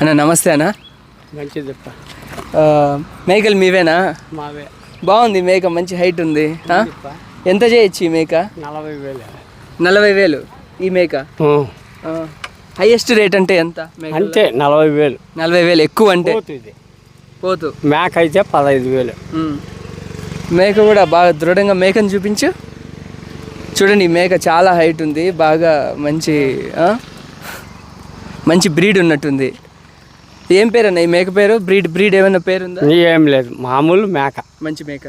అన్న నమస్తే అన్న. మంచిది చెప్ప మేకలు మీవేనా? మావే. బాగుంది మేక మంచి హైట్ ఉంది? ఎంత చేయొచ్చు ఈ మేక? నలభై వేలు. నలభై వేలు ఈ మేక? హైయెస్ట్ రేట్ అంటే ఎంత అంతే నలభై వేలు. నలభై వేలు ఎక్కువ అంటే? పోతు మేక అయితే పదహైదు వేలు. మేక కూడా బాగా దృఢంగా మేకను చూపించు. చూడండి మేక చాలా హైట్ ఉంది బాగా మంచి? మంచి బ్రీడ్ ఉన్నట్టుంది. ఏం పేరు అన్న ఈ మేక పేరు? బ్రీడ్ బ్రీడ్ ఏమైనా పేరు ఉందా ఏం లేదు. మామూలు మేక. మంచి మేక.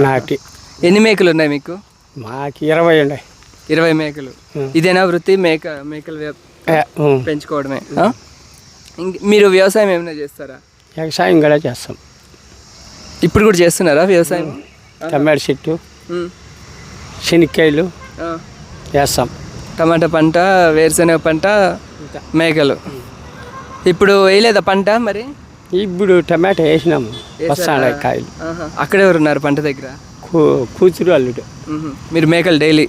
నాటి. ఎన్ని మేకలు ఉన్నాయి మీకు? మాకు ఇరవై ఉండే ఇరవై మేకలు. ఇదేనా వృత్తి? మేక మేకలు. పెంచుకోవడమే. మీరు వ్యవసాయం ఏమైనా చేస్తారా? వ్యవసాయం కూడా చేస్తాం. ఇప్పుడు కూడా చేస్తున్నారా వ్యవసాయం? టమాటా చెట్టు. శనక్కాయలు. వేస్తాం. టమాటా పంట వేరుశనగ పంట మేకలు. ఇప్పుడు వేయలేదా పంట మరి? ఇప్పుడు టమాటా వేసినాము వస్తాడు కాయలు. అక్కడ ఎవరు ఉన్నారు పంట దగ్గర? కూ కూతురు అల్లుడు. మీరు మేకలు డైలీ?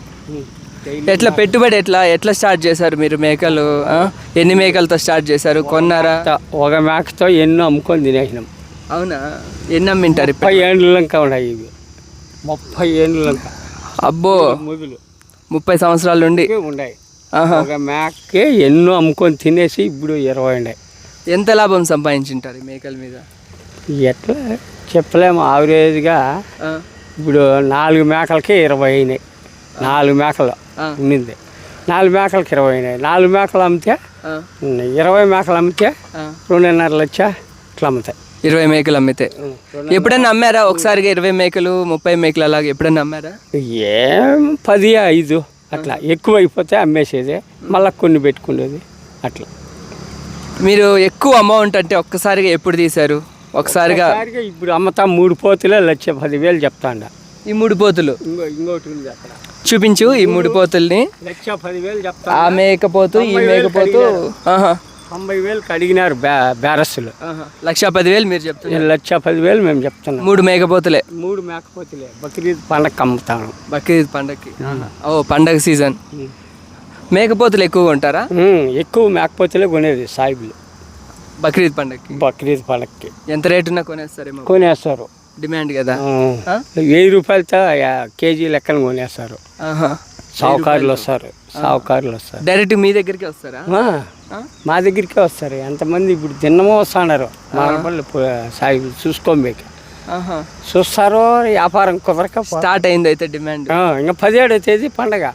ఎట్లా పెట్టుబడి ఎట్లా ఎట్లా స్టార్ట్ చేశారు మీరు మేకలు? ఎన్ని మేకలతో స్టార్ట్ చేశారు కొన్నారా? ఒక మేకతో ఎన్నో అమ్ముకొని తినేసినాం. అవునా? ఎన్ని అమ్మింటారు ముప్పై ఏండ్ల లంక ఉన్నాయి ఇవి. ముప్పై ఏండ్ల లంక అబ్బో! ముప్పై సంవత్సరాల నుండి. ఉన్నాయి. ఒక మేకకే ఎన్నో అమ్ముకొని తినేసి ఇప్పుడు ఇరవై ఉన్నాయి. ఎంత లాభం సంపాదించింటారు ఈ మేకల మీద? ఎట్లా? చెప్పలేము. ఆవరేజ్గా. ఇప్పుడు నాలుగు మేకలకి ఇరవై అయినాయి. నాలుగు మేకలు. ఉండింది నాలుగు మేకలకి ఇరవై అయినాయి. నాలుగు మేకలు అమ్మితే. ఇరవై మేకలు అమ్మితే. రెండున్నర లక్ష ఇట్లా అమ్ముతాయి. ఇరవై మేకలు అమ్మితే. ఎప్పుడైనా అమ్మారా? ఒకసారిగా ఇరవై మేకలు ముప్పై మేకలు అలాగే ఎప్పుడైనా అమ్మారా? ఏం పది ఐదు అట్లా. ఎక్కువ అయిపోతే అమ్మేసేది. మళ్ళీ కొన్ని పెట్టుకునేది అట్లా. మీరు ఎక్కువ అమౌంట్ అంటే ఒక్కసారిగా ఎప్పుడు తీశారు? ఒకసారిగా ఇప్పుడు అమ్మతా మూడు పోతులే లక్ష పదివేలు చెప్తాండ. ఈ మూడు పోతులు? ఇంకో ఇంకోటి ఉంది అక్కడ. చూపించు ఈ మూడు పోతుల్ని. లక్ష పదివేలు చెప్తా ఆ మేకపోతు ఈ వేలు మేకపోతు ఆహా, తొంభై వేలకు అడిగినారు బ్యా బ్యారస్సులు. లక్ష పదివేలు మీరు చెప్తున్నారు. లక్ష పదివేలు మేము చెప్తున్నాం. మూడు మేకపోతులే. మూడు మేకపోతులే. బక్రీద్ పండగ అమ్ముతాను. బక్రీద్ పండగకి ఓ పండగ సీజన్. మేకపోతులు ఎక్కువగా ఉంటారా? ఎక్కువ మేకపోతులే కొనేది సాయిబులు. బక్రీద్ పండగకి బక్రీద్ పండగకి ఎంత రేటున్నా కొనేస్తారేమో. కొనేస్తారు. డిమాండ్ కదా? వెయ్యి రూపాయలతో కేజీ లెక్కన కొనేస్తారు. సావుకారులు వస్తారు. సావుకారులు వస్తారు. డైరెక్ట్ మీ దగ్గరికి వస్తారా? మా దగ్గరికే వస్తారు. ఎంతమంది ఇప్పుడు దిన్నమో వస్తున్నారు మారపల్లి సాయి చూసుకోబేకి. చూస్తారో వ్యాపారం కుదరక స్టార్ట్ అయింది అయితే డిమాండ్ ఇంకా పదిహేడో తేదీ పండగ.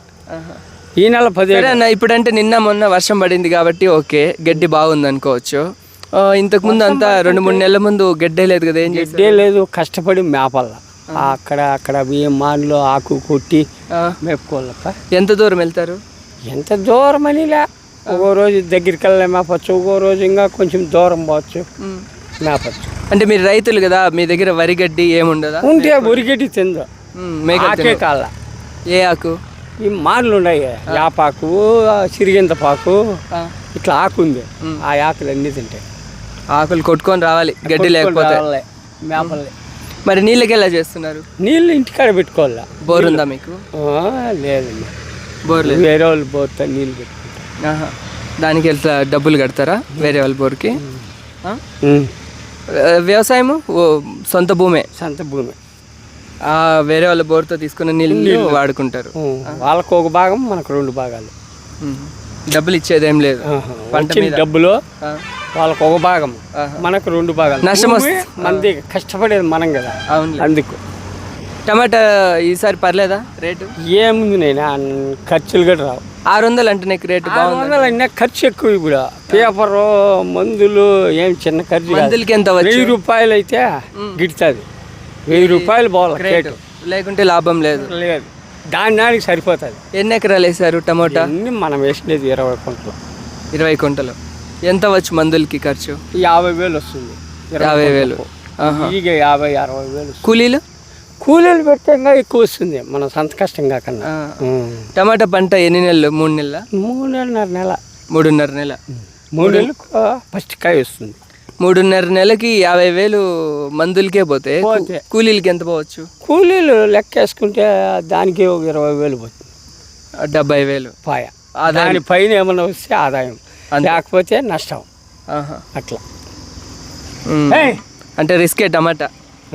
ఈ నెల పదిహేడు. అన్న ఇప్పుడంటే నిన్న మొన్న వర్షం పడింది కాబట్టి ఓకే గడ్డి బాగుంది అనుకోవచ్చు ఆ, ఇంతకు ముందు అంతా రెండు మూడు నెలల ముందు గడ్డే లేదు కదా ఏం గడ్డే లేదు కష్టపడి మేపల్ల. అక్కడ అక్కడ మాన్లో ఆకు కొట్టి మేపుకోవాలప్ప. ఎంత దూరం వెళ్తారు? ఎంత దూరం అనిలే ఒక్కో రోజు దగ్గరికి వెళ్ళి మేపచ్చు ఒక్కో రోజు ఇంకా కొంచెం దూరం పోవచ్చు మేపచ్చు. అంటే మీరు రైతులు కదా మీ దగ్గర వరి గడ్డి ఏముండదా? ఉంటే ఉరిగడ్డి తిందు. ఆకే. కాళ్ళ. ఏ ఆకు? ఈ మాన్లు ఉన్నాయి. యాపాకు సిరిగింత పాకు. ఇట్లా ఆకు ఉంది ఆ ఆకులు అన్నీ తింటాయి. ఆకులు కొట్టుకొని రావాలి గడ్డి లేకపోతే. మరి నీళ్ళకి ఎలా చేస్తున్నారు? నీళ్ళు ఇంటికాడ పెట్టుకోవాలా? బోర్ ఉందా మీకు? లేదండి బోర్ లేదు. వేరే వాళ్ళు పోతే నీళ్ళు పెట్టుకుంటారు. దానికి ఎట్లా డబ్బులు కడతారా వేరే వాళ్ళ బోర్కి? వ్యవసాయము సొంత భూమే? సంత భూమి. వేరే వాళ్ళ బోర్తో తీసుకున్న నీళ్ళు వాడుకుంటారు. వాళ్ళకు ఒక భాగం మనకు రెండు భాగాలు. డబ్బులు ఇచ్చేది ఏం లేదు. వచ్చిన డబ్బులు. వాళ్ళకు ఒక భాగం. మనకు రెండు భాగాలు. నష్టం మనది కష్టపడేది మనం కదా. అవునులే. అందుకు. టమాటా ఈసారి పర్లేదా రేటు? ఏముంది నేను? ఖర్చులు కూడా రావు. ఆరు వందలు అంటే నీకు రేటు ఆరు బాగుంది వందలు ఖర్చు ఎక్కువ ఇప్పుడు పేపరు మందులు ఏం చిన్న ఖర్చు. మందులకి ఎంత వెయ్యి రూపాయలు అయితే గిడుతుంది. వెయ్యి రూపాయలు పోవాలి రేటు లేకుంటే లాభం లేదు. లేదు. దాని దానికి సరిపోతుంది. ఎన్ని ఎకరాలు వేసారు టమోటా? అన్ని మనం వేసినది ఇరవై కుంటలు. ఇరవై కుంటలు. ఎంత వచ్చు మందులకి ఖర్చు? యాభై వేలు వస్తుంది. యాభై వేలు. ఈగ యాభై అరవై వేలు. కూలీలు? కూలీలు పెడితే ఇంకా ఎక్కువ వస్తుంది. మన సంత కష్టం కాకుండా. టమాటా పంట ఎన్ని నెలలు? మూడు నెలల? మూడు నెలన్నర నెల. మూడున్నర నెల. మూడు నెలలు ఫస్ట్ కాయ వస్తుంది. మూడున్నర నెలకి యాభై వేలు మందులకే పోతే. కూలీలకి ఎంత పోవచ్చు కూలీలు లెక్క వేసుకుంటే దానికి ఒక ఇరవై వేలు పోతుంది డెబ్బై వేలు పాయ ఆదాయం. దాని పైన ఏమన్నా వస్తే ఆదాయం అంతే. లేకపోతే నష్టం ఆహా. అట్లా ఉమ్. ఏయ్! అంటే రిస్కే టమాటా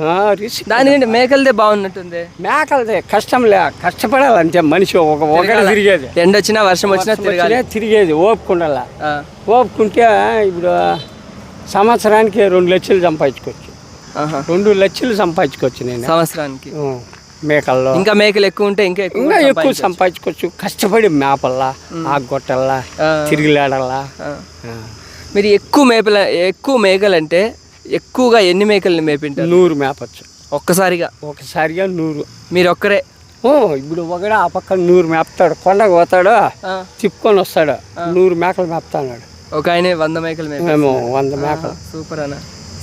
ఆ, రిస్క్ దానికంటే మేకలదే బాగున్నట్టుంది మేకలదే కష్టంలే కష్టపడాలంటే మనిషి ఒక ఒకటి. తిరిగేది ఎండ వచ్చినా వర్షం వచ్చినా తిరగాలి వచ్చినా తిరిగేది ఓపుకుండాల ఆ, ఓపుకుంటే ఇప్పుడు సంవత్సరానికి రెండు లక్షలు సంపాదించుకోవచ్చు. రెండు లక్షలు సంపాదించుకోవచ్చు నేను. సంవత్సరానికి? మేకల్లో. ఇంకా మేకలు ఎక్కువ ఉంటే ఇంకా ఎక్కువ ఇంకా ఎక్కువ. సంపాదించుకోవచ్చు. కష్టపడి మేపల్లా ఆగొట్టల్లా ఆ, తిరిగిలాడల్లా. మీరు ఎక్కువ మేకల ఎక్కువ మేకలు అంటే ఎక్కువగా ఎన్ని మేకల్ని మేపింటారు? నూరు మేపచ్చు. ఒక్కసారిగా? ఒకసారిగా నూరు. మీరు ఒక్కరే ఓ ఇప్పుడు ఒకడు ఆ పక్కన నూరు మేపుతాడు కొండకు పోతాడు తిప్పుకొని వస్తాడు నూరు మేకలు మేపుతాడు ఒక ఆయన వంద మేకలు మేము వంద మేకలు. సూపర్ అన్న.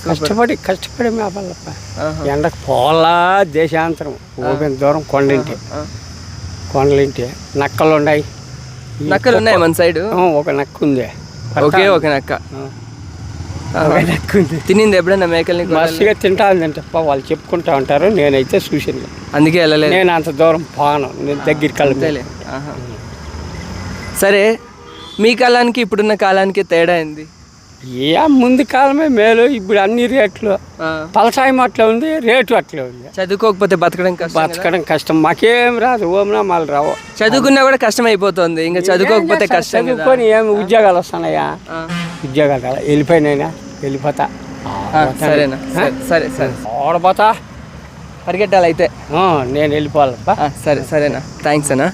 కష్టపడి కష్టపడి మేపాలప్ప. ఎండకు పోలా దేశాంతరం. ఓపెన దూరం కొండింటి. కొండలింటి. నక్కలు ఉన్నాయి నక్కలు ఉన్నాయి మన సైడ్? ఒక నక్క. ఉంది ఒకే ఒక నక్క తినింది ఎప్పుడైనా మేకల్ని? మస్తుగా తింటాంది తప్ప వాళ్ళు చెప్పుకుంటా ఉంటారు నేనైతే చూసింది. అందుకే వెళ్ళలేదు. నేను అంత దూరం పోను నేను దగ్గరికి ఆహా. సరే మీ కాలానికి ఇప్పుడున్న కాలానికి తేడా ఏంది? ఏ ముందు కాలమే మేలు ఇప్పుడు అన్ని రేట్లు. పలసాయం అట్లా ఉంది రేటు అట్లే ఉంది. చదువుకోకపోతే బతకడం కష్టం? బతకడం కష్టం మాకేం రాదు ఓమనా మాలు రావు. చదువుకున్నా కూడా కష్టం అయిపోతుంది ఇంకా చదువుకోకపోతే? కష్టం చదువుకొని ఏమి ఉద్యోగాలు వస్తున్నాయా? ఉద్యోగాలు. వెళ్ళిపోయినాయినా? వెళ్ళిపోతా. సరేనా. సరే సరే ఓడపోతా పరిగెట్టాలి అయితే. నేను వెళ్ళిపోవాలప్పా ఆ, సరే సరేనా. థ్యాంక్స్ అన్నా.